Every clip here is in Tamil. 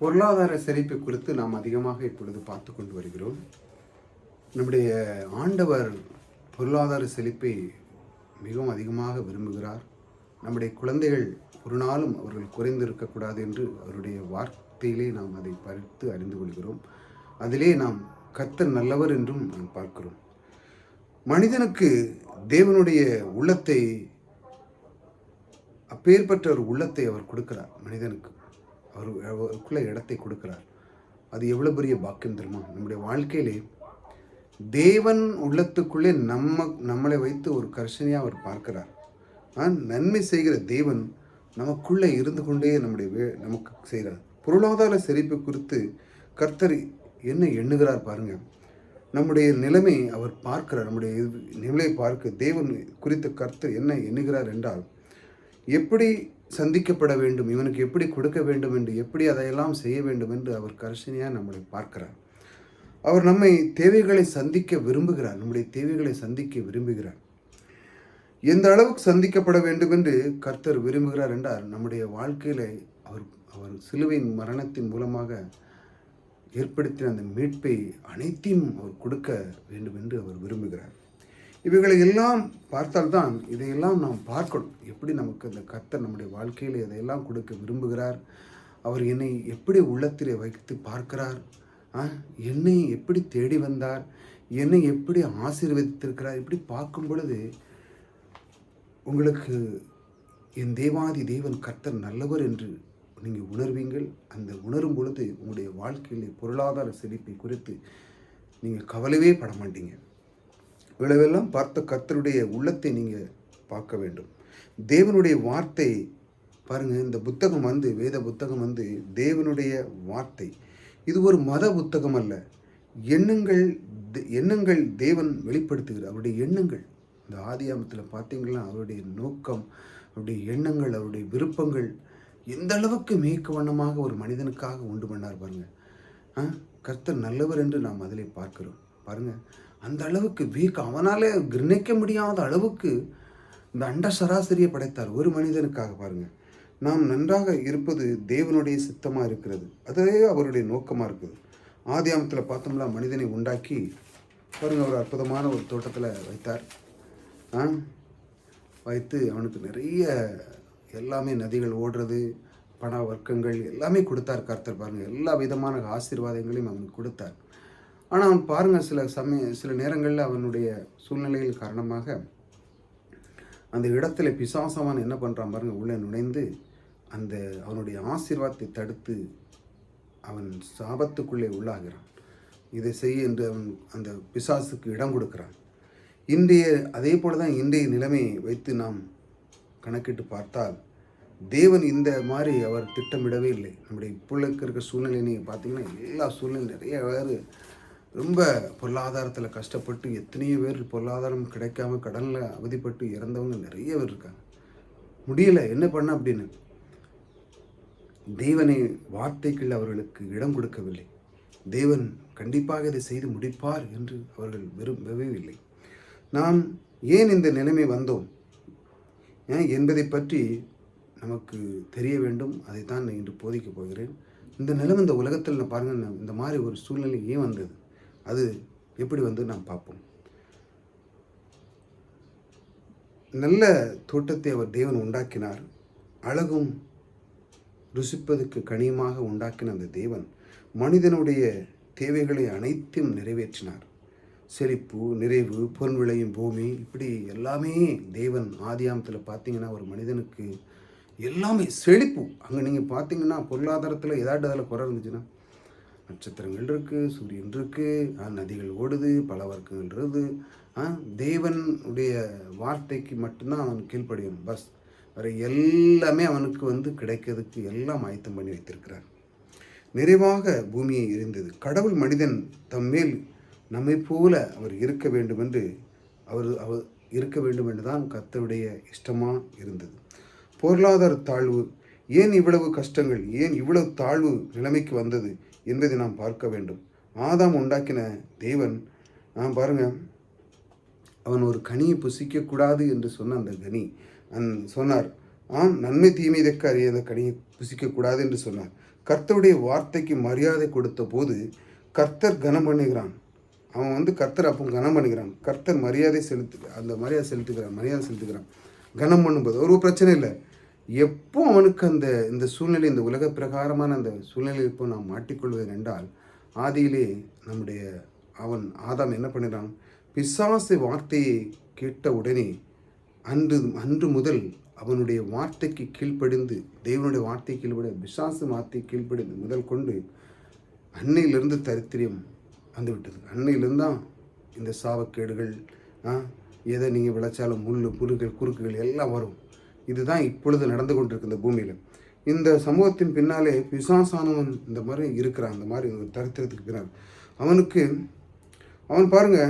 பொருளாதார செழிப்பை குறித்து நாம் அதிகமாக இப்பொழுது பார்த்து கொண்டு வருகிறோம். நம்முடைய ஆண்டவர் பொருளாதார செழிப்பை மிகவும் அதிகமாக விரும்புகிறார். நம்முடைய குழந்தைகள் ஒரு நாளும் அவர்கள் குறைந்து இருக்கக்கூடாது என்று அவருடைய வார்த்தையிலே நாம் அதை பறித்து அறிந்து கொள்கிறோம். அதிலே நாம் கத்த நல்லவர் என்றும் நாம் பார்க்கிறோம். மனிதனுக்கு தேவனுடைய உள்ளத்தை அப்பேற்பட்ட ஒரு உள்ளத்தை அவர் கொடுக்கிறார். மனிதனுக்கு அவர் அவருக்குள்ள இடத்தை கொடுக்கிறார். அது எவ்வளோ பெரிய பாக்கியம் தெரியுமா? நம்முடைய வாழ்க்கையிலே தேவன் உள்ளத்துக்குள்ளே நம்ம நம்மளை வைத்து ஒரு கர்ஷனையாக அவர் பார்க்கிறார். ஆ, நன்மை செய்கிற தேவன் நமக்குள்ளே இருந்து கொண்டே நம்முடைய வே நமக்கு செய்கிறார். பொருளாதார செழிப்பு குறித்து கர்த்தர் என்ன எண்ணுகிறார் பாருங்கள் நம்முடைய நிலைமை அவர் பார்க்கிறார். நம்முடைய நிலையை பார்க்க தேவன் குறித்த கர்த்தர் என்ன எண்ணுகிறார் என்றால் எப்படி சந்திக்கப்பட வேண்டும் இவனுக்கு எப்படி கொடுக்க வேண்டும் என்று எப்படி அதையெல்லாம் செய்ய வேண்டும் என்று அவர் கர்ஷனையாக நம்மளை பார்க்கிறார். அவர் நம்மை தேவைகளை சந்திக்க விரும்புகிறார் நம்முடைய தேவைகளை சந்திக்க விரும்புகிறார். எந்த அளவுக்கு சந்திக்கப்பட வேண்டும் என்று கர்த்தர் விரும்புகிறார் என்றால் நம்முடைய வாழ்க்கையில அவர் அவர் சிலுவையின் மரணத்தின் மூலமாக ஏற்படுத்தின அந்த மீட்பை அனைத்தையும் அவர் கொடுக்க வேண்டும் என்று அவர் விரும்புகிறார். இவைகளை எல்லாம் பார்த்தால்தான் இதையெல்லாம் நாம் பார்க்கணும். எப்படி நமக்கு அந்த கர்த்தர் நம்முடைய வாழ்க்கையில் இதையெல்லாம் கொடுக்க விரும்புகிறார்? அவர் என்னை எப்படி உள்ளத்திலே வைத்து பார்க்கிறார்? ஆ, என்னை எப்படி தேடி வந்தார்? என்னை எப்படி ஆசீர்வதித்திருக்கிறார்? இப்படி பார்க்கும் பொழுது உங்களுக்கு என் தேவாதி தேவன் கர்த்தர் நல்லவர் என்று நீங்கள் உணர்வீங்கள். அந்த உணரும் பொழுது உங்களுடைய வாழ்க்கையிலே பொருளாதார செழிப்பை குறித்து நீங்கள் கவலையே பட மாட்டீங்க. இவ்வளவெல்லாம் பார்த்த கர்த்தருடைய உள்ளத்தை நீங்கள் பார்க்க வேண்டும். தேவனுடைய வார்த்தை பாருங்கள் இந்த புத்தகம் வந்து வேத புத்தகம் வந்து தேவனுடைய வார்த்தை. இது ஒரு மத புத்தகம் அல்ல. எண்ணங்கள் எண்ணங்கள் தேவன் வெளிப்படுத்துகிறார். அவருடைய எண்ணங்கள் இந்த ஆதியாமத்தில் பார்த்தீங்களா? அவருடைய நோக்கம் அவருடைய எண்ணங்கள் அவருடைய விருப்பங்கள் எந்த அளவுக்கு மேய்க்க வண்ணமாக ஒரு மனிதனுக்காக உண்டு பண்ணார் பாருங்கள் கர்த்தர் நல்லவர் என்று நாம் அதிலே பார்க்கிறோம். பாருங்கள் அந்த அளவுக்கு வீக் அவனாலே கிரணிக்க முடியாத அளவுக்கு இந்த அண்ட சராசரியை படைத்தார் ஒரு மனிதனுக்காக பாருங்க. நாம் நன்றாக இருப்பது தேவனுடைய சித்தமாக இருக்கிறது. அதுவே அவருடைய நோக்கமாக இருக்குது. ஆதியாமத்தில் பார்த்தோம்னா மனிதனை உண்டாக்கி பாருங்கள் ஒரு அற்புதமான ஒரு தோட்டத்தில் வைத்தார். ஆ? வைத்து அவனுக்கு நிறைய எல்லாமே நதிகள் ஓடுறது பண வர்க்கங்கள் எல்லாமே கொடுத்தார் கர்த்தர் பாருங்கள் எல்லா விதமான ஆசீர்வாதங்களையும் அவனுக்கு கொடுத்தார். ஆனால் அவன் பாருங்கள் சில சமய சில நேரங்களில் அவனுடைய சூழ்நிலைகள் காரணமாக அந்த இடத்துல பிசாசவன் என்ன பண்ணுறான் பாருங்கள் உள்ளே நுழைந்து அந்த அவனுடைய ஆசீர்வாதத்தை தடுத்து அவன் சாபத்துக்குள்ளே உள்ளாகிறான். இதை செய்ய என்று அவன் அந்த பிசாசுக்கு இடம் கொடுக்கிறான். இன்றைய அதே போல தான் இன்றைய நிலைமையை வைத்து நாம் கணக்கிட்டு பார்த்தால் தேவன் இந்த மாதிரி அவர் திட்டமிடவே இல்லை. நம்முடைய இப்போ இருக்கிற சூழ்நிலை நீங்கள் பார்த்தீங்கன்னா எல்லா சூழ்நிலையும் நிறைய வேறு ரொம்ப பொருளாதாரத்தில் கஷ்டப்பட்டு எத்தனையோ பேர் பொருளாதாரம் கிடைக்காம கடனில் அவதிப்பட்டு இறந்தவங்க நிறைய பேர் இருக்காங்க. முடியல என்ன பண்ண அப்படின்னு? தேவனை வார்த்தைகள் அவர்களுக்கு இடம் கொடுக்கவில்லை. தேவன் கண்டிப்பாக இதை செய்து முடிப்பார் என்று அவர்கள் விரும்பவில்லை நாம் ஏன் இந்த நிலைமை வந்தோம்? ஏன் என்பதை பற்றி நமக்கு தெரிய வேண்டும். அதைத்தான் நான் இன்று போதிக்கப் போகிறேன். இந்த நிலைமை இந்த உலகத்தில் நான் பாருங்கள் இந்த மாதிரி ஒரு சூழ்நிலை ஏன் வந்தது? அது எப்படி வந்து நாம் பார்ப்போம்? நல்ல தோட்டத்தை அவர் தேவன் உண்டாக்கினார். அழகும் ருசிப்பதற்கு கனியமாக உண்டாக்கின அந்த தேவன் மனிதனுடைய தேவைகளை அனைத்தையும் நிறைவேற்றினார். செழிப்பு நிறைவு பொன் விளையும் பூமி இப்படி எல்லாமே தேவன் ஆதியாமத்தில் பார்த்தீங்கன்னா ஒரு மனிதனுக்கு எல்லாமே செழிப்பு. அங்கே நீங்கள் பார்த்தீங்கன்னா பொருளாதாரத்தில் ஏதாட்டு அதில் குறை இருந்துச்சுன்னா நட்சத்திரங்கள் இருக்குது சூரியன் இருக்குது நதிகள் ஓடுது பல வர்க்கங்கள் இருக்குது. ஆ, தேவனுடைய வார்த்தைக்கு மட்டும்தான் அவன் கீழ்ப்படியணும் பஸ் வேறு எல்லாமே அவனுக்கு வந்து கிடைக்கிறதுக்கு எல்லாம் ஆயத்தம் பண்ணி வைத்திருக்கிறார். நிறைவாக பூமியை இருந்தது கடவுள் மனிதன் தம் மேல் நம்மை போல அவர் இருக்க வேண்டும் என்று அவர் அவர் இருக்க வேண்டும் என்று தான் கத்தருடைய இஷ்டமாக இருந்தது. பொருளாதார தாழ்வு ஏன் இவ்வளவு கஷ்டங்கள் ஏன் இவ்வளவு தாழ்வு நிலைமைக்கு வந்தது? என்பதை நாம் பார்க்க வேண்டும். ஆதாம் உண்டாக்கின தேவன் நான் பாருங்க அவன் ஒரு கனியை புசிக்கக்கூடாது என்று சொன்ன அந்த கனி அந் சொன்னார். ஆம் நன்மை தீமை அறிய அந்த கனியை புசிக்கக்கூடாது என்று சொன்னார். கர்த்தருடைய வார்த்தைக்கு மரியாதை கொடுத்த போது கர்த்தர் கனம் பண்ணுகிறான். அவன் வந்து கர்த்தர் அப்போ கனம் பண்ணுகிறான். கர்த்தர் மரியாதை செலுத்து அந்த மரியாதை செலுத்துகிறான் மரியாதை செலுத்துகிறான். கனம் பண்ணும்போது ஒரு பிரச்சனை இல்லை. எப்போ அவனுக்கு அந்த இந்த சூழ்நிலை இந்த உலக பிரகாரமான அந்த சூழ்நிலை இப்போ நாம் மாட்டிக்கொள்வது என்றால் ஆதியிலே நம்முடைய அவன் ஆதாம் என்ன பண்ணினான்? பிசாசு வார்த்தையை கேட்ட உடனே அன்று அன்று முதல் அவனுடைய வார்த்தைக்கு கீழ்ப்படிந்து தேவனுடைய வார்த்தை கீழ்ப்படி பிசாசு வார்த்தை கீழ்ப்படிந்து முதல் கொண்டு அன்னையிலிருந்து தரித்திரியம் வந்துவிட்டது அன்னையிலிருந்து தான் இந்த சாவக்கேடுகள் ஆ, எதை நீங்கள் விளைச்சாலும் முள் புழுகள் குறுக்குகள் எல்லாம் வரும். இதுதான் இப்பொழுது நடந்து கொண்டிருக்கு இந்த பூமியில். இந்த சமூகத்தின் பின்னாலே பிசாசானவன் இந்த மாதிரி இருக்கிறான் இந்த மாதிரி ஒரு தரித்திரத்துக்கு பின்னால் அவனுக்கு அவன் பாருங்க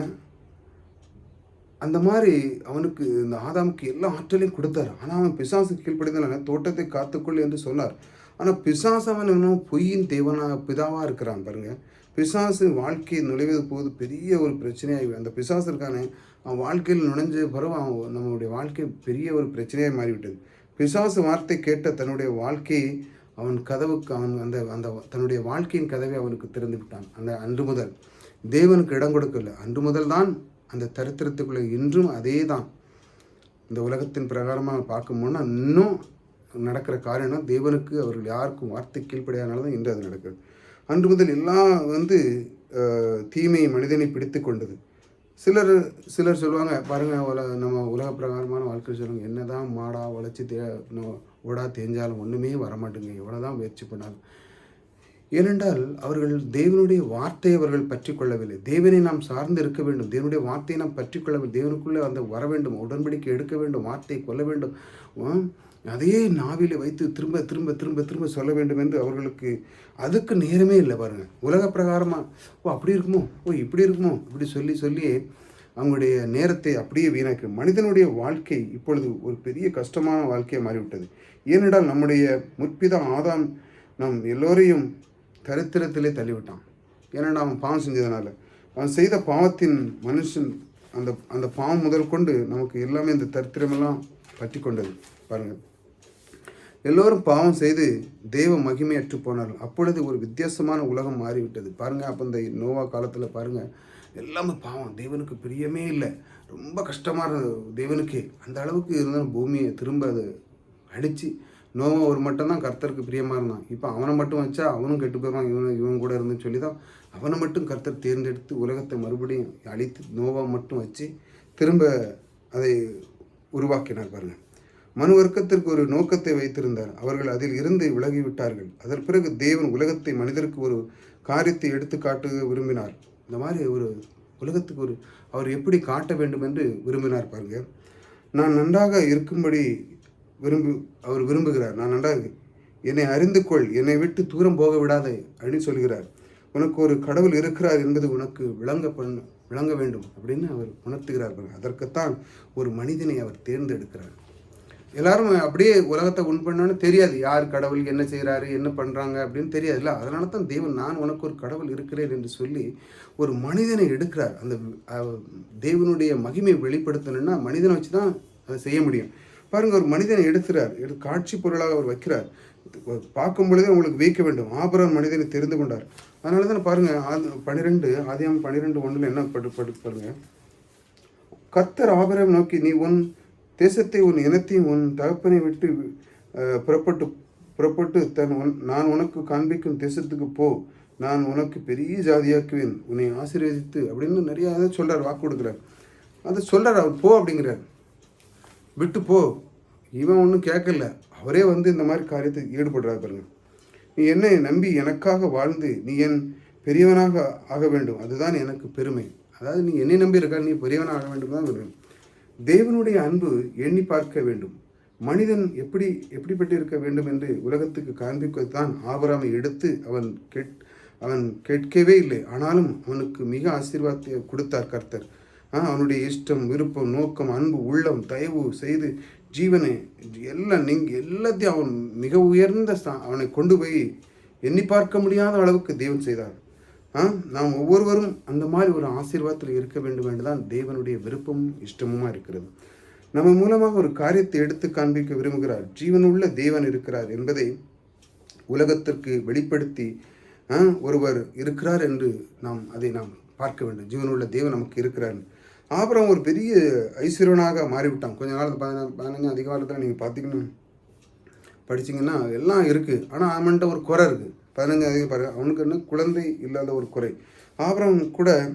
அந்த மாதிரி அவனுக்கு இந்த ஆதாமுக்கு எல்லா ஆற்றலையும் கொடுத்தாரு. ஆனால் அவன் பிசாசு கீழ்ப்படிந்தனால தோட்டத்தை காத்துக்கொள் என்று சொன்னார். ஆனால் பிசாசு அவன் இன்னும் பொய்யின் தேவனா பிதாவாக இருக்கிறான் பாருங்க. பிசாசு வாழ்க்கையை நுழைவது போது பெரிய ஒரு பிரச்சனையாகி அந்த பிசாசு இருக்கானே அவன் வாழ்க்கையில் நுழைஞ்ச பிறகு அவன் நம்மளுடைய வாழ்க்கை பெரிய ஒரு பிரச்சனையாக மாறிவிட்டது. பிசாசு வார்த்தை கேட்ட தன்னுடைய வாழ்க்கையை அவன் கதவுக்கு அவன் அந்த அந்த தன்னுடைய வாழ்க்கையின் கதவை அவனுக்கு திறந்து விட்டான். அந்த அன்று முதல். தேவனுக்கு இடம் கொடுக்கல. அன்று முதல் தான் அந்த தரித்திரத்துக்குள்ளே இன்றும் அதே தான் இந்த உலகத்தின் பிரகாரமாக பார்க்கும்போனா இன்னும் நடக்கிற காரணம் தேவனுக்கு அவர்கள் யாருக்கும் வார்த்தை கீழ்ப்படியாதனால தான் இன்று அது நடக்குது அன்று முதல் எல்லாம் வந்து தீமையை தீமை மனிதனை பிடித்து கொண்டது. சிலர் சிலர் சொல்லுவாங்க பாருங்கள் உல நம்ம உலக பிரகாரமான வாழ்க்கை சொல்லுவாங்க என்னதான் மாடா உழைச்சி தே ஓடா தேஞ்சாலும் ஒன்றுமே வரமாட்டேங்க எவ்வளோ தான் முயற்சி பண்ணாலும் ஏனென்றால் அவர்கள் தேவனுடைய வார்த்தையை அவர்கள் பற்றி கொள்ளவில்லை. தேவனை நாம் சார்ந்து இருக்க வேண்டும். தேவனுடைய வார்த்தையை நாம் பற்றி கொள்ளவில்லை. தேவனுக்குள்ளே அந்த வர வேண்டும் உடன்படிக்கை எடுக்க வேண்டும் வார்த்தையை கொள்ள வேண்டும். அதையே நாவில வைத்து திரும்ப திரும்ப திரும்ப திரும்ப சொல்ல வேண்டும் என்று அவர்களுக்கு அதுக்கு நேரமே இல்லை பாருங்கள் உலக பிரகாரமாக ஓ அப்படி இருக்குமோ? ஓ இப்படி இருக்குமோ? இப்படி சொல்லி சொல்லி அவங்களுடைய நேரத்தை அப்படியே வீணாக்கி மனிதனுடைய வாழ்க்கை இப்பொழுது ஒரு பெரிய கஷ்டமான வாழ்க்கையாக மாறிவிட்டது. ஏனென்றால் நம்முடைய முற்பிதம் ஆதாம் நம் எல்லோரையும் தரித்திரத்திலே தள்ளிவிட்டான். ஏன்னா அவன் பாவம் செஞ்சதுனால. அவன் செய்த பாவத்தின் மனுஷன் அந்த அந்த பாவம் முதல் கொண்டு நமக்கு எல்லாமே இந்த தரித்திரமெல்லாம் பற்றி கொண்டது. பாருங்கள் எல்லோரும் பாவம் செய்து தெய்வ மகிமையற்று போனார்கள். அப்பொழுது ஒரு வித்தியாசமான உலகம் மாறிவிட்டது. பாருங்கள் அப்போ இந்த நோவா காலத்தில் பாருங்கள் எல்லாமே பாவம். தேவனுக்கு பிரியமே இல்லை. ரொம்ப கஷ்டமாக இருந்தது தேவனுக்கு. அந்த அளவுக்கு இருந்தாலும் பூமியை திரும்ப அது அடித்து நோவா ஒரு மட்டும்தான் கர்த்தருக்கு பிரியமாக இருந்தான். இப்போ அவனை மட்டும் வச்சா அவனும் கெட்டு போயிடுவான் இவன் இவன் கூட இருந்துன்னு சொல்லி தான் அவனை மட்டும் கர்த்தர் தேர்ந்தெடுத்து உலகத்தை மறுபடியும் அழித்து நோவா மட்டும் வச்சு திரும்ப அதை உருவாக்கினார் பாருங்கள் மனு வர்க்கத்திற்கு ஒரு நோக்கத்தை வைத்திருந்தார். அவர்கள் அதில் இருந்து விலகிவிட்டார்கள். அதன் பிறகு தேவன் உலகத்தை மனிதருக்கு ஒரு காரியத்தை எடுத்து காட்ட விரும்பினார். இந்த மாதிரி ஒரு உலகத்துக்கு ஒரு அவர் எப்படி காட்ட வேண்டும் என்று விரும்பினார் பாருங்க. நான் நன்றாக இருக்கும்படி விரும்பு அவர் விரும்புகிறார். நான் நன்றாக என்னை அறிந்து கொள். என்னை விட்டு தூரம் போக விடாதே அப்படின்னு சொல்கிறார். உனக்கு ஒரு கடவுள் இருக்கிறார் என்பது உனக்கு விளங்க பண்ண விளங்க வேண்டும் அப்படின்னு அவர் உணர்த்துகிறார் பாருங்க. அதற்குத்தான் ஒரு மனிதனை அவர் தேர்ந்தெடுக்கிறார். எல்லாரும் அப்படியே உலகத்தை உண் பண்ணோன்னு தெரியாது. யார் கடவுள் என்ன செய்கிறாரு என்ன பண்ணுறாங்க அப்படின்னு தெரியாதுல்ல. அதனால தான் தேவன் நான் உனக்கு ஒரு கடவுள் இருக்கிறேன் என்று சொல்லி ஒரு மனிதனை எடுக்கிறார். அந்த தேவனுடைய மகிமை வெளிப்படுத்தணும்னா மனிதனை வச்சு தான் அதை செய்ய முடியும். பாருங்கள் ஒரு மனிதனை எடுக்கிறார். எடு காட்சி பொருளாக அவர் வைக்கிறார். பார்க்கும் பொழுதே உங்களுக்கு வைக்க வேண்டும். ஆபரம் மனிதனை தெரிந்து கொண்டார். அதனால தான் பாருங்கள் ஆதி பன்னிரெண்டு ஆதியாம் பன்னிரெண்டு ஒன்றில் என்ன படு பட்டு பாருங்கள் கர்த்தர் ஆபிரகாம் நோக்கி நீ உன் தேசத்தை உன் இனத்தையும் உன் தகப்பனை விட்டு புறப்பட்டு புறப்பட்டு தன் நான் உனக்கு காண்பிக்கும் தேசத்துக்கு போ. நான் உனக்கு பெரிய ஜாதியாக்குவேன். உன்னை ஆசீர்வதித்து அப்படின்னு நிறைய அதை சொல்கிறார் வாக்கு கொடுக்குறார். அதை சொல்கிறார் அவர் போ அப்படிங்கிறார். விட்டு போ. இவன் ஒன்றும் கேட்கல. அவரே வந்து இந்த மாதிரி காரியத்துக்கு ஈடுபடுறாரு பாருங்க. நீ என்னை நம்பி எனக்காக வாழ்ந்து நீ என் பெரியவனாக ஆக வேண்டும். அதுதான் எனக்கு பெருமை. அதாவது நீ என்னை நம்பி இருக்கா நீ பெரியவனாக ஆக வேண்டும் தான் விரும்புகிறேன் தேவனுடைய அன்பு எண்ணி பார்க்க வேண்டும். மனிதன் எப்படி எப்படிப்பட்டிருக்க வேண்டும் என்று உலகத்துக்கு காண்பிக்கத்தான் ஆபராமை எடுத்து அவன் கேட் அவன் கேட்கவே இல்லை. ஆனாலும் அவனுக்கு மிக ஆசீர்வாதத்தை கொடுத்தார் கர்த்தர். அவனுடைய இஷ்டம் விருப்பம் நோக்கம் அன்பு உள்ளம் தயவு செய்து ஜீவனை எல்லாம் நீங்க எல்லாத்தையும் அவன் மிக உயர்ந்த அவனை கொண்டு போய் எண்ணி பார்க்க முடியாத அளவுக்கு தேவன் செய்தார். நாம் ஒவ்வொருவரும் அந்த மாதிரி ஒரு ஆசீர்வாதத்தில் இருக்க வேண்டும் என்றுதான் தேவனுடைய விருப்பமும் இஷ்டமுமா இருக்கிறது. நம்ம மூலமாக ஒரு காரியத்தை எடுத்து காண்பிக்க விரும்புகிறார். ஜீவனுள்ள தேவன் இருக்கிறார் என்பதை உலகத்திற்கு வெளிப்படுத்தி ஒருவர் இருக்கிறார் என்று நாம் அதை நாம் பார்க்க வேண்டும். ஜீவனுள்ள தேவன் நமக்கு இருக்கிறார். அப்புறம் ஒரு பெரிய ஐஸ்வர்யனாக மாறிவிட்டான். கொஞ்ச நாள் பதினஞ்சு பதினஞ்சு அதிகாரத்தில் நீங்கள் பார்த்தீங்கன்னா படிச்சீங்கன்னா எல்லாம் இருக்குது ஆனால் அவன்கிட்ட ஒரு குறை இருக்குது பதினஞ்சாம் அதிகம் பாரு அவனுக்கு என்ன? குழந்தை இல்லாத ஒரு குறை. ஆபரம் கூட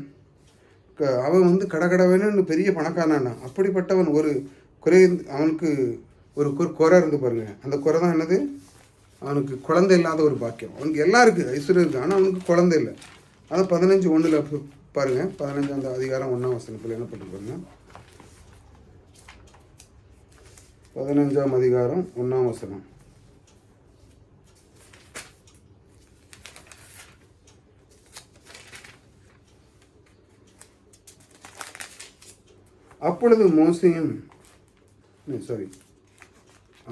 க- அவன் வந்து கடகடவேன்னு பெரிய பணக்காரனானா. அப்படிப்பட்டவன் ஒரு குறை அவனுக்கு ஒரு குறை இருந்து பாருங்க. அந்த குறை தான் என்னது? அவனுக்கு குழந்தை இல்லாத ஒரு பாக்கியம். அவனுக்கு எல்லாம் இருக்குது ஐஸ்வர்யம் இருக்குது ஆனால் அவனுக்கு குழந்தை இல்லை. அதான் பதினஞ்சு ஒன்றில் பாருங்க. பதினஞ்சு அந்த அதிகாரம் ஒன்றாம் வசனத்தில் என்ன பண்ணி பதினஞ்சாம் அதிகாரம் ஒன்றாம் வசனம். அப்பொழுது மோசையும் சாரி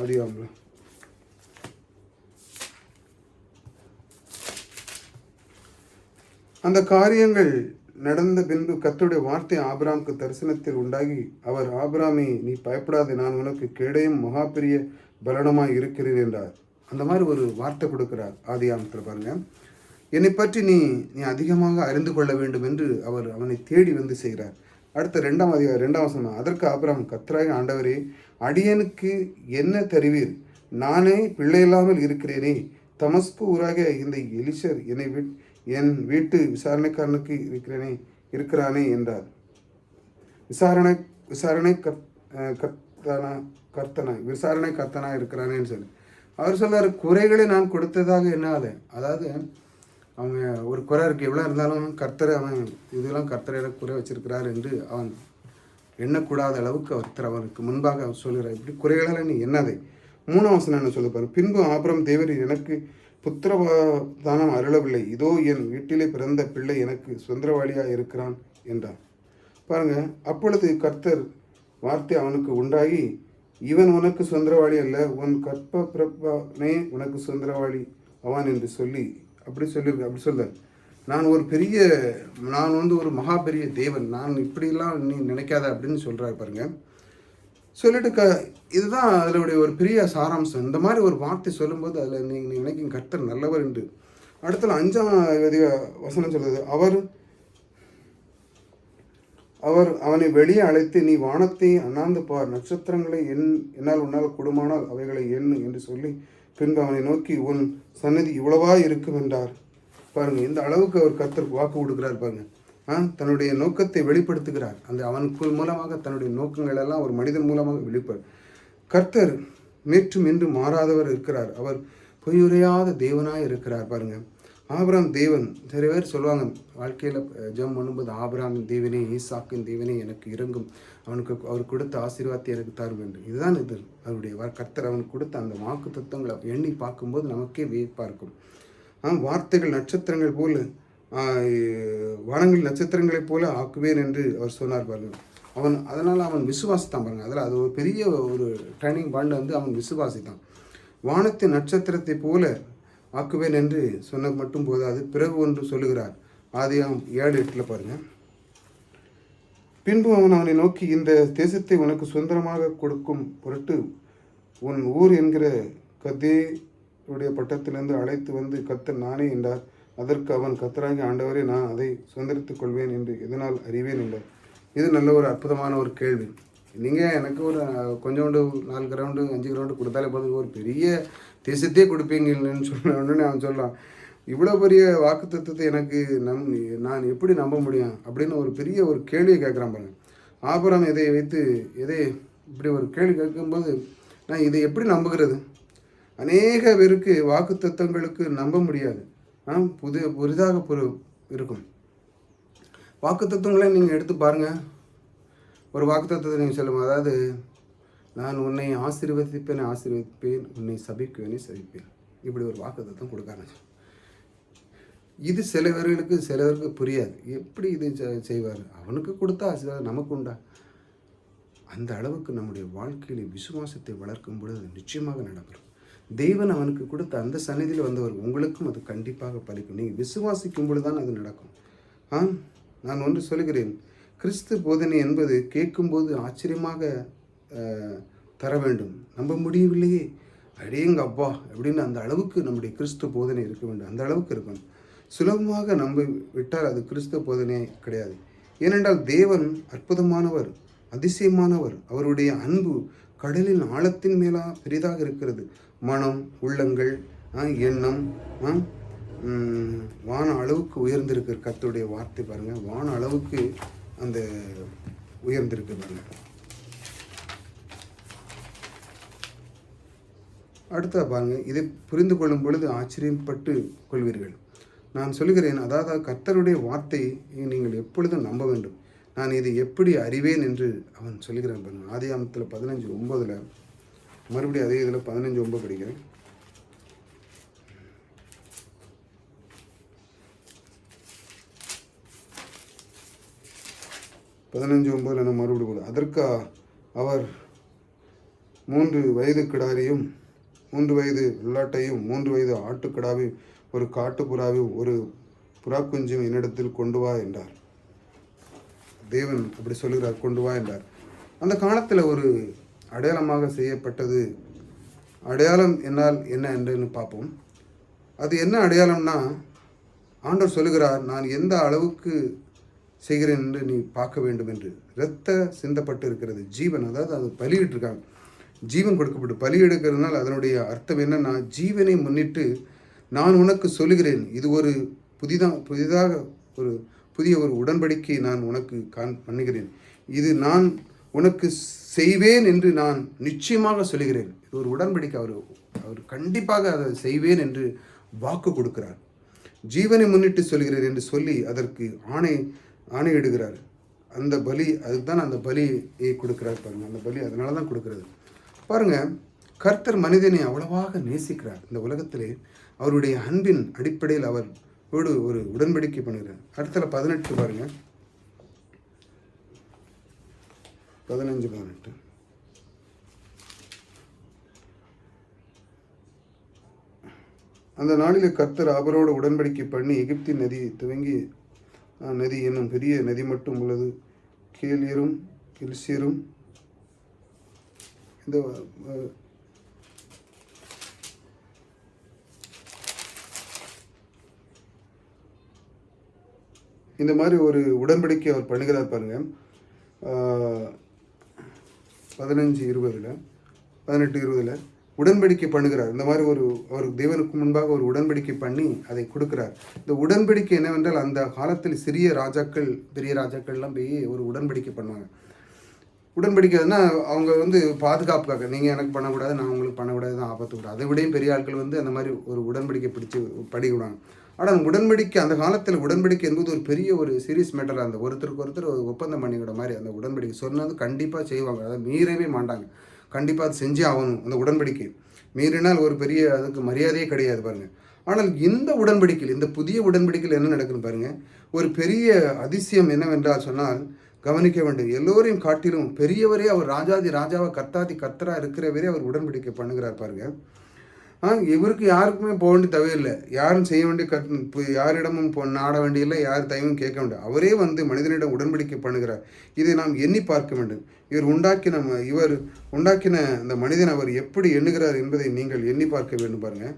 ஆதியாமல அந்த காரியங்கள் நடந்த பின்பு கத்துடைய வார்த்தை ஆபிராமுக்கு தரிசனத்தில் உண்டாகி அவர் ஆபிராமே நீ பயப்படாதே நான் உனக்கு கேடையும் மகா பெரிய பலனமாய் இருக்கிறேன் என்றார். அந்த மாதிரி ஒரு வார்த்தை கொடுக்கிறார் ஆதியாமத்தில் பாருங்க. என்னை பற்றி நீ நீ அதிகமாக அறிந்து கொள்ள வேண்டும் என்று அவர் அவனை தேடி வந்து செய்கிறார். அடுத்த ரெண்டாம் அதிகாரம் ரெண்டாம் வசனம் அதற்கு அப்புறம் கத்ராய் ஆண்டவரே அடியனுக்கு என்ன தருவீர்? நானே பிள்ளை இல்லாமல் இருக்கிறேனே. தமஸ்கு ஊராக இந்த எலிஷர் என்னை விட் என் வீட்டு விசாரணைக்காரனுக்கு இருக்கிறேனே இருக்கிறானே என்றார். விசாரணை விசாரணை கத் கர்த்தனா கர்த்தனா விசாரணை கர்த்தனா இருக்கிறானேன்னு சொல்லி. அவர் சொல்றாரு குறைகளை நான் கொடுத்ததாக எண்ணாத. அதாவது அவங்க ஒரு குறை இருக்கு. எவ்வளோ இருந்தாலும் கர்த்தரை அவன் இதெல்லாம் கர்த்தரை குறை வச்சிருக்கிறார் என்று அவன் எண்ணக்கூடாத அளவுக்கு ஒருத்தர் அவனுக்கு முன்பாக அவர் சொல்கிறார் இப்படி குறைகளால் நீ என்னதை? மூணாம் வசனம் என்ன சொல்ல பாரு. பின்பு ஆபரம் தேவர் எனக்கு புத்திரதானம் அருளவில்லை. இதோ என் வீட்டிலே பிறந்த பிள்ளை எனக்கு சுந்தரவாளியாக இருக்கிறான் என்றார். பாருங்க அப்பொழுது கர்த்தர் வார்த்தை அவனுக்கு உண்டாகி இவன் உனக்கு சுந்தரவாளி அல்ல உன் கற்ப பிறப்பானே உனக்கு சுந்தரவாளி அவன் என்று சொல்லி அப்படி சொல்லி அப்படி சொல்ல. நான் ஒரு பெரிய நான் வந்து ஒரு மகா பெரிய தேவன். நான் இப்படிலாம் நீ நினைக்காத அப்படின்னு சொல்கிறாரு பாருங்க. சொல்லிட்டு க இதுதான் அதனுடைய ஒரு பெரிய சாராம்சம். இந்த மாதிரி ஒரு வார்த்தை சொல்லும்போது அதில் நீங்கள் நினைக்கும் கர்த்தர் நல்லவர் என்று. அடுத்தது அஞ்சாம் அதிக- வசனம் சொல்லுது அவர் அவர் அவனை வெளியே அழைத்து நீ வானத்தை அண்ணாந்து பார். நட்சத்திரங்களை எண் என்னால் உன்னால் கொடுமானால் அவைகளை எண்ணு என்று சொல்லி பின்பு அவனை நோக்கி உன் சன்னதி இவ்வளவா இருக்கும்? என்றார். பாருங்கள் இந்த அளவுக்கு அவர் கர்த்தர் வாக்கு கொடுக்குறார் பாருங்கள் தன்னுடைய நோக்கத்தை வெளிப்படுத்துகிறார். அந்த அவனுக்குள் மூலமாக தன்னுடைய நோக்கங்கள் எல்லாம் ஒரு மனிதன் மூலமாக வெளிப்படு கர்த்தர் நேற்றும் இன்று மாறாதவர் இருக்கிறார். அவர் பொய்யுரையாத தேவனாய் இருக்கிறார் பாருங்கள் ஆபிராம் தேவன். நிறைய பேர் சொல்லுவாங்க வாழ்க்கையில் ஜெபம் பண்ணும்போது ஆபிராமின் தேவனே ஈசாக்கின் தேவனே எனக்கு இறங்கும். அவனுக்கு அவர் கொடுத்த ஆசீர்வாதத்தை எனக்கு தரும் என்று. இதுதான் இது. அவருடைய கர்த்தர் அவனுக்கு கொடுத்த அந்த வாக்கு தத்துவங்களை எண்ணி பார்க்கும்போது நமக்கே வியப்பாக இருக்கும். ஆ வார்த்தைகள் நட்சத்திரங்கள் போல வானங்கள் நட்சத்திரங்களைப் போல ஆக்குவேன் என்று அவர் சொன்னார் பாருங்க. அவன் அதனால் அவன் விசுவாசித்தான் பாருங்க. அதில் அது ஒரு பெரிய ஒரு ட்ரைனிங் பாண்ட் வந்து அவன் விசுவாசித்தான். வானத்தின் நட்சத்திரத்தை போல ஆக்குவேன் என்று சொன்ன மட்டும் போதாது. பிறகு ஒன்று சொல்லுகிறார். ஆதியாம் ஏழு எட்டில் பாருங்கள் பின்பு அவன் அவனை நோக்கி இந்த தேசத்தை உனக்கு சுதந்திரமாக கொடுக்கும் பொருட்டு உன் ஊர் என்கிற கத்தேருடைய பட்டத்திலிருந்து அழைத்து வந்து கத்தர் நானே என்றார். அதற்கு அவன் கத்தராகி ஆண்டவரே நான் அதை சுதந்திரித்துக் கொள்வேன் என்று எதனால் அறிவேன் என்றார். இது நல்ல ஒரு அற்புதமான ஒரு கேள்வி. நீங்கள் எனக்கு ஒரு கொஞ்சோண்டு நாலு கிரவுண்டு அஞ்சு கிரவுண்டு கொடுத்தாலே போதும். ஒரு பெரிய தேசத்தையே கொடுப்பீங்கன்னு சொன்ன உடனே அவன் சொல்லலாம் இவ்வளோ பெரிய வாக்குத்தத்தத்தை எனக்கு நம் நான் எப்படி நம்ப முடியும்? அப்படின்னு ஒரு பெரிய ஒரு கேள்வியை கேட்குறான் பாருங்க. ஆபரம் இதை வைத்து எதை இப்படி ஒரு கேள்வி கேட்கும்போது நான் இதை எப்படி நம்புகிறது? அநேக பேருக்கு வாக்குத்தத்தங்களுக்கு நம்ப முடியாது. ஆ புது புதிதாக பொரு இருக்கும். வாக்குத்தத்தங்களை நீங்கள் எடுத்து பாருங்கள் ஒரு வாக்குத்தத்தத்தை சொல்லும் அதாவது நான் உன்னை ஆசீர்வதிப்பேன் ஆசீர்வதிப்பேன் உன்னை சபிக்குவேனே சபிப்பேன். இப்படி ஒரு வாக்குத்தத்தம் கொடுக்காங்க இது சிலவர்களுக்கு சிலவருக்கு புரியாது. எப்படி இது செ- செய்வார்? அவனுக்கு கொடுத்தா ஆசீர்வாதம் நமக்கு உண்டா? அந்த அளவுக்கு நம்முடைய வாழ்க்கையில விசுவாசத்தை வளர்க்கும் பொழுது அது நிச்சயமாக நடைபெறும். தெய்வன் அவனுக்கு கொடுத்த அந்த சன்னதியில் வந்தவர் உங்களுக்கும் அது கண்டிப்பாக பலிக்கும். நீங்கள் விசுவாசிக்கும் பொழுது தான் அது நடக்கும். ஆ நான் ஒன்று சொல்கிறேன் கிறிஸ்து போதனை என்பது கேட்கும்போது ஆச்சரியமாக தர வேண்டும். நம்ப முடியவில்லையே. அடேங்க அப்பா அப்படின்னு அந்த அளவுக்கு நம்முடைய கிறிஸ்துவ போதனை இருக்க வேண்டும். அந்த அளவுக்கு இருக்கணும். சுலபமாக நம்ப விட்டால் அது கிறிஸ்துவ போதனையே கிடையாது. ஏனென்றால் தேவன் அற்புதமானவர் அதிசயமானவர். அவருடைய அன்பு கடலின் ஆழத்தின் மேலா பெரிதாக இருக்கிறது. மனம் உள்ளங்கள் எண்ணம் வான அளவுக்கு உயர்ந்திருக்கிற கத்துடைய வார்த்தை பாருங்கள் வான அளவுக்கு அந்த உயர்ந்திருக்கு பாருங்க அடுத்த பாருங்க இதை புரிந்து கொள்ளும் பொழுது ஆச்சரியப்பட்டு கொள்வீர்கள். நான் சொல்கிறேன் அதாவது கர்த்தருடைய வார்த்தையை நீங்கள் எப்பொழுதும் நம்ப வேண்டும். நான் இதை எப்படி அறிவேன் என்று அவன் சொல்கிறான் பாருங்க. ஆதியாமத்தில் பதினஞ்சு ஒம்பதில் மறுபடியும் அதே இதில் பதினஞ்சு ஒம்பது படிக்கிறேன். பதினஞ்சு ஒன்பது நம்ம மறுபடியும் போது அதற்கு அவர் மூன்று வயது கிடாரியும் மூன்று வயது வெள்ளாட்டையும் மூன்று வயது ஆட்டுக்கிடாவையும் ஒரு காட்டுப்புறாவையும் ஒரு புறாக்குஞ்சும் என்னிடத்தில் கொண்டு வா என்றார். தேவன் அப்படி சொல்லுகிறார் கொண்டு வா என்றார். அந்த காலத்தில் ஒரு அடையாளமாக செய்யப்பட்டது அடையாளம் என்னால் என்ன என்றுன்னு பார்ப்போம். அது என்ன அடையாளம்னா ஆண்டவர் சொல்லுகிறார் நான் எந்த அளவுக்கு செய்கிறேன் என்று நீ பார்க்க வேண்டும் என்று. இரத்த சிந்தப்பட்டு இருக்கிறது. ஜீவன் அதாவது அது பலியிட்டிருக்காங்க. ஜீவன் கொடுக்கப்பட்டு பலியெடுக்கிறதுனால் அதனுடைய அர்த்தம் என்னன்னா ஜீவனை முன்னிட்டு நான் உனக்கு சொல்லுகிறேன். இது ஒரு புதிதாக புதிதாக ஒரு புதிய ஒரு உடன்படிக்கை நான் உனக்கு கான் பண்ணுகிறேன். இது நான் உனக்கு செய்வேன் என்று நான் நிச்சயமாக சொல்லுகிறேன். இது ஒரு உடன்படிக்கை. அவர் அவர் கண்டிப்பாக அதை செய்வேன் என்று வாக்கு கொடுக்கிறார். ஜீவனை முன்னிட்டு சொல்கிறேன் என்று சொல்லி அதற்கு ஆணை ஆணையிடுகிறார் அந்த பலி அதுதான் அந்த பலியை கொடுக்குறாரு பாருங்க. அந்த பலி அதனால தான் கொடுக்குறது. பாருங்கள் கர்த்தர் மனிதனை அவ்வளவாக நேசிக்கிறார். இந்த உலகத்திலே அவருடைய அன்பின் அடிப்படையில் அவர் ஒரு ஒரு உடன்படிக்கை பண்ணுகிறார். அடுத்தல பதினெட்டு பாருங்க. பதினஞ்சு பதினெட்டு. அந்த நாளில் கர்த்தர் அவரோடு உடன்படிக்கை பண்ணி எகிப்தின் நதி துவங்கி நதி என்னும் பெரிய நதி மட்டும் உள்ளது. கேலியரும் கில்சியரும் இந்த இந்த மாதிரி ஒரு உடன்படிக்கை அவர் பண்ணுகிறார் பாருங்க. பதினஞ்சு இருபதில் பதினெட்டு இருபதில் உடன்படிக்கை பண்ணுகிறார். இந்த மாதிரி ஒரு ஒரு தேவனுக்கு முன்பாக ஒரு உடன்படிக்கை பண்ணி அதை கொடுக்கிறார். இந்த உடன்படிக்கை என்னவென்றால் அந்த காலத்தில் சிறிய ராஜாக்கள் பெரிய ராஜாக்கள்லாம் போய் ஒரு உடன்படிக்கை பண்ணுவாங்க. உடன்படிக்கைன்னா அவங்க வந்து பாதுகாப்புக்காக நீங்கள் எனக்கு பண்ணக்கூடாது நான் உங்களுக்கு பண்ணக்கூடாது தான் ஆபத்து கூடாது அதை விடையும் பெரிய ஆட்கள் வந்து அந்த மாதிரி ஒரு உடன்படிக்கை பிடிச்சி படிக்கிறாங்க ஆனால் அந்த உடன்படிக்கை அந்த காலத்தில் உடன்படிக்கை என்பது ஒரு பெரிய ஒரு சீரியஸ் மேட்டராக அந்த ஒருத்தருக்கு ஒருத்தர் ஒரு ஒப்பந்தம் பண்ணிக்கிற மாதிரி அந்த உடன்படிக்கை சொன்னது கண்டிப்பாக செய்வாங்க. அதை மீறவே மாட்டாங்க. கண்டிப்பாக அது செஞ்சே ஆகணும் அந்த உடன்படிக்கை. மீறினால் ஒரு பெரிய அதுக்கு மரியாதையே கிடையாது பாருங்கள் ஆனால் இந்த உடன்படிக்கையில் இந்த புதிய உடன்படிக்கையில் என்ன நடக்குன்னு பாருங்கள் ஒரு பெரிய அதிசயம் என்னவென்றால் சொன்னால் கவனிக்க வேண்டும் எல்லோரையும் காட்டிலும் பெரியவரே அவர் ராஜாதி ராஜாவை கத்தாதி கத்தரா இருக்கிறவரே அவர் உடன்படிக்கை பண்ணுகிறார் பாருங்க. ஆ இவருக்கு யாருக்குமே போக வேண்டிய தேவையில்லை. யாரும் செய்ய வேண்டிய கட் இப்போ யாரிடமும் போ நாட வேண்டியில்லை யார் தயவும் கேட்க வேண்டிய அவரே வந்து மனிதனிடம் உடன்படிக்கை பண்ணுகிறார். இதை நாம் எண்ணி பார்க்க வேண்டும். இவர் உண்டாக்கின இவர் உண்டாக்கின அந்த மனிதன் அவர் எப்படி எண்ணுகிறார் என்பதை நீங்கள் எண்ணி பார்க்க வேண்டும் பாருங்க.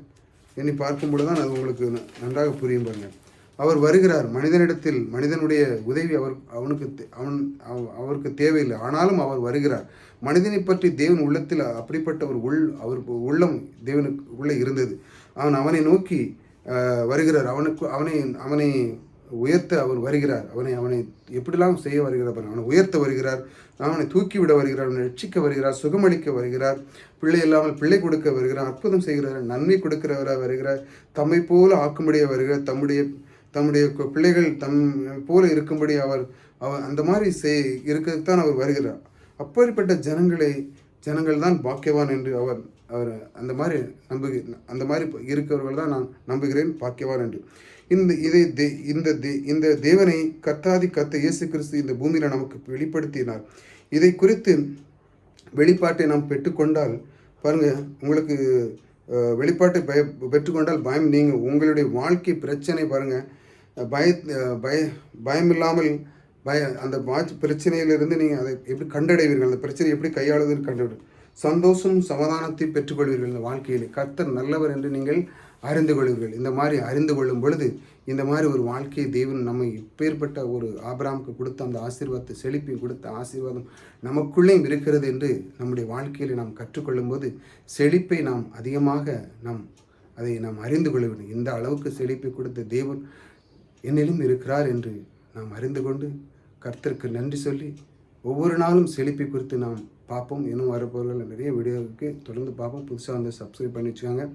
எண்ணி பார்க்கும்போது தான் அது உங்களுக்கு ந- நன்றாக புரியும் பாருங்க. அவர் வருகிறார். மனிதனிடத்தில் மனிதனுடைய உதவி அவர் அவனுக்கு தே- அவன் அவ- அவருக்கு தேவையில்லை. ஆனாலும் அவர் வருகிறார். மனிதனை பற்றி தேவன் உள்ளத்தில் அப்படிப்பட்ட ஒரு உள் அவர் உள்ளம் தேவனுக்கு உள்ளே இருந்தது. அவன் அவனை நோக்கி வருகிறார். அவனுக்கு அவனை அவனை உயர்த்த அவர் வருகிறார். அவனை அவனை எப்படிலாம் செய்ய வருகிறார் பாருங்க. அவனை உயர்த்த வருகிறார். அவனை தூக்கிவிட வருகிறார். அவனை ரட்சிக்க வருகிறார். சுகமளிக்க வருகிறார். பிள்ளை இல்லாமல் பிள்ளை கொடுக்க வருகிறார். அற்புதம் செய்கிறார் நன்மை கொடுக்கிறவராக வருகிறார். தம்மை போல ஆக்கும்படியாக வருகிறார். தம்முடைய தம்முடைய பிள்ளைகள் தம் போல இருக்கும்படி அவர் அவர் அந்த மாதிரி செய் இருக்கிறதுக்கு தான் அவர் வருகிறார். அப்படிப்பட்ட ஜனங்களை ஜனங்கள் தான் பாக்கியவான் என்று அவர் அவர் அந்த மாதிரி நம்புகிறேன் அந்த மாதிரி இருக்கிறவர்கள் தான் நான் நம்புகிறேன். பாக்கியவான் என்று. இந்த இதை தே இந்த தே இந்த தேவனை கர்த்தாதி கர்த்த இயேசு கிறிஸ்து இந்த பூமியில் நமக்கு வெளிப்படுத்தினார். இதை குறித்து வெளிப்பாட்டை நாம் பெற்றுக்கொண்டால் பாருங்கள் உங்களுக்கு வெளிப்பாட்டை பய பெற்றுக்கொண்டால் பயம் நீங்கள் உங்களுடைய வாழ்க்கை பிரச்சனை பாருங்கள் பய பய பயம் இல்லாமல் பய அந்த வாட்ச் பிரச்சனையிலிருந்து நீங்கள் அதை எப்படி கண்டடைவீர்கள்? அந்த பிரச்சனை எப்படி கையாளுதுன்னு கண்டு சந்தோஷம் சமாதானத்தை பெற்றுக்கொள்வீர்கள் இந்த வாழ்க்கையில். கர்த்தர் நல்லவர் என்று நீங்கள் அறிந்து கொள்வீர்கள். இந்த மாதிரி அறிந்து கொள்ளும் பொழுது இந்த மாதிரி ஒரு வாழ்க்கையை தெய்வன் நம்மை இப்பேற்பட்ட ஒரு ஆபராமுக்கு கொடுத்த அந்த ஆசீர்வாதத்தை செழிப்பையும் கொடுத்த ஆசீர்வாதம் நமக்குள்ளேயும் இருக்கிறது என்று நம்முடைய வாழ்க்கையில் நாம் கற்றுக்கொள்ளும் போது செழிப்பை நாம் அதிகமாக நாம் அதை நாம் அறிந்து கொள்ள வேண்டும். இந்த அளவுக்கு செழிப்பை கொடுத்த தேவன் என்னிலும் இருக்கிறார் என்று நாம் அறிந்து கொண்டு கர்த்தருக்கு நன்றி சொல்லி ஒவ்வொரு நாளும் செழிப்பை குறித்து நாம் பார்ப்போம். இன்னும் வரப்போகிற நிறைய வீடியோவுக்கு தொடர்ந்து பார்ப்போம். புதுசாக வந்து சப்ஸ்கிரைப் பண்ணி வச்சுக்காங்க.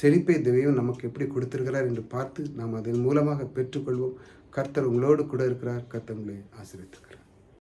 செழிப்பை தெய்வம் நமக்கு எப்படி கொடுத்துருக்கிறார் என்று பார்த்து நாம் அதன் மூலமாக பெற்றுக்கொள்வோம். கர்த்தர் உங்களோடு கூட இருக்கிறார். கர்த்தர் உங்களை